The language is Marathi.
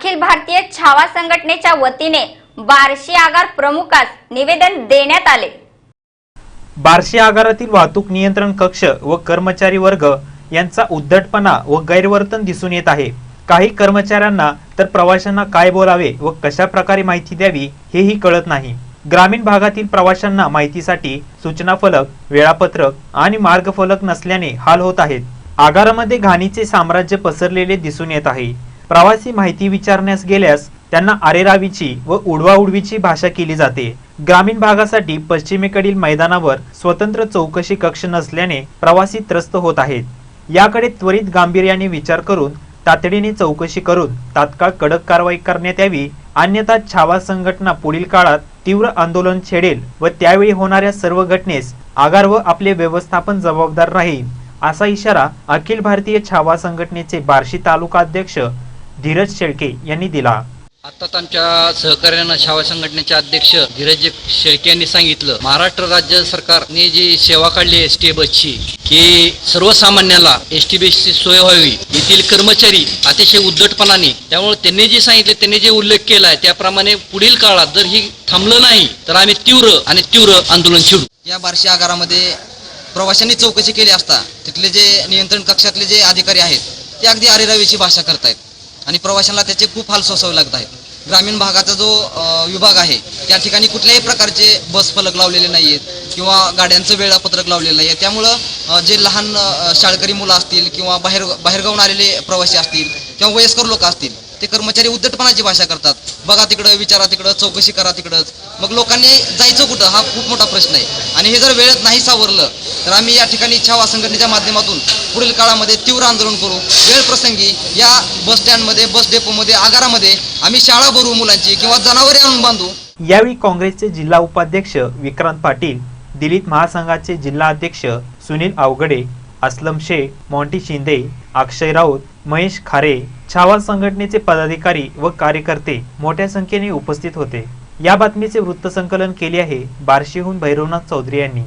अखिल भारतीय छावा संघटनेच्या वतीने बार्शी आगार प्रमुखास निवेदन देण्यात आले. बार्शी आगारातील वाहतूक नियंत्रण कक्ष व कर्मचारी वर्ग यांचा उद्धटपणा व गैरवर्तन दिसून येत आहे. काही कर्मचाऱ्यांना तर प्रवाशांना काय बोलावे व कशा प्रकारे माहिती द्यावी हेही कळत नाही. ग्रामीण भागातील प्रवाशांना माहितीसाठी सूचना फलक वेळापत्रक आणि मार्गफलक नसल्याने हाल होत आहेत. आगारामध्ये घाणीचे साम्राज्य पसरलेले दिसून येत आहे. प्रवासी माहिती विचारण्यास गेल्यास त्यांना आरेरावीची व उडवाउडवीची भाषा केली जाते. ग्रामीण भागासाठी पश्चिमेकडील मैदानावर स्वतंत्र चौकशी कक्ष नसल्याने प्रवासी त्रस्त होत आहेत. याकडे त्वरित गांभीर्याने विचार करून तातडीने चौकशी करून तात्काळ कडक कारवाई करण्यात यावी. अन्यथा छावा संघटना पुढील काळात तीव्र आंदोलन छेडेल व त्यावेळी होणाऱ्या सर्व घटनेस आगार व आपले व्यवस्थापन जबाबदार राहील. असा इशारा अखिल भारतीय छावा संघटनेचे बार्शी तालुका अध्यक्ष धीरज शेळके यांनी दिला. आताच आमच्या सहकार्यानं छावा संघटनेचे अध्यक्ष धीरज शेळके यांनी सांगितलं महाराष्ट्र राज्य सरकारने जी सेवा काढली एस टी बसची की सर्वसामान्याला एस टी बसची सोय व्हावी. येथील कर्मचारी अतिशय उद्धटपणाने त्यामुळे त्यांनी जे सांगितले त्यांनी जे उल्लेख केलाय त्याप्रमाणे पुढील काळात जर ही थांबलं नाही तर आम्ही तीव्र आणि तीव्र आंदोलन छेडू. या बार्शी आगारामध्ये प्रवाशांनी चौकशी केली असता तिथले जे नियंत्रण कक्षातले जे अधिकारी आहेत ते अगदी अरेरावीची भाषा करतायत. आणि प्रवाशांना त्याचे खूप हाल सोसावे लागत आहेत. ग्रामीण भागाचा जो विभाग आहे त्या ठिकाणी कुठल्याही प्रकारचे बस फलक लावलेले नाही आहेत किंवा गाड्यांचं वेळापत्रक लावलेलं नाही आहे त्यामुळं जे लहान शाळकरी मुलं असतील किंवा बाहेर बाहेरगावून आलेले प्रवासी असतील किंवा वयस्कर लोक असतील ते कर्मचारी उद्धटपणाची भाषा करतात. बघा तिकडं विचारा तिकडं चौकशी करा तिकडंच मग लोकांनी जायचं कुठं? हा खूप मोठा प्रश्न आहे. आणि हे जर वेळेत नाही सावरलं तर आम्ही या ठिकाणी छावा संघटनेच्या माध्यमातून पुढील काळामध्ये तीव्र आंदोलन करू. वेळ प्रसंगी या बस स्टँडमध्ये बस डेपोमध्ये आगारामध्ये आम्ही शाळा भरू मुलांची किंवा जनावरे आणून बांधू. यावेळी काँग्रेसचे जिल्हा उपाध्यक्ष विक्रांत पाटील दिलीप महासंघाचे जिल्हा अध्यक्ष सुनील आवगडे अस्लम शेख मोंटी शिंदे अक्षय राऊत महेश खारे छावा संघटनेचे पदाधिकारी व कार्यकर्ते मोठ्या संख्येने उपस्थित होते. या बातमीचे वृत्तसंकलन केले आहे बार्शीहून भैरवनाथ चौधरी यांनी.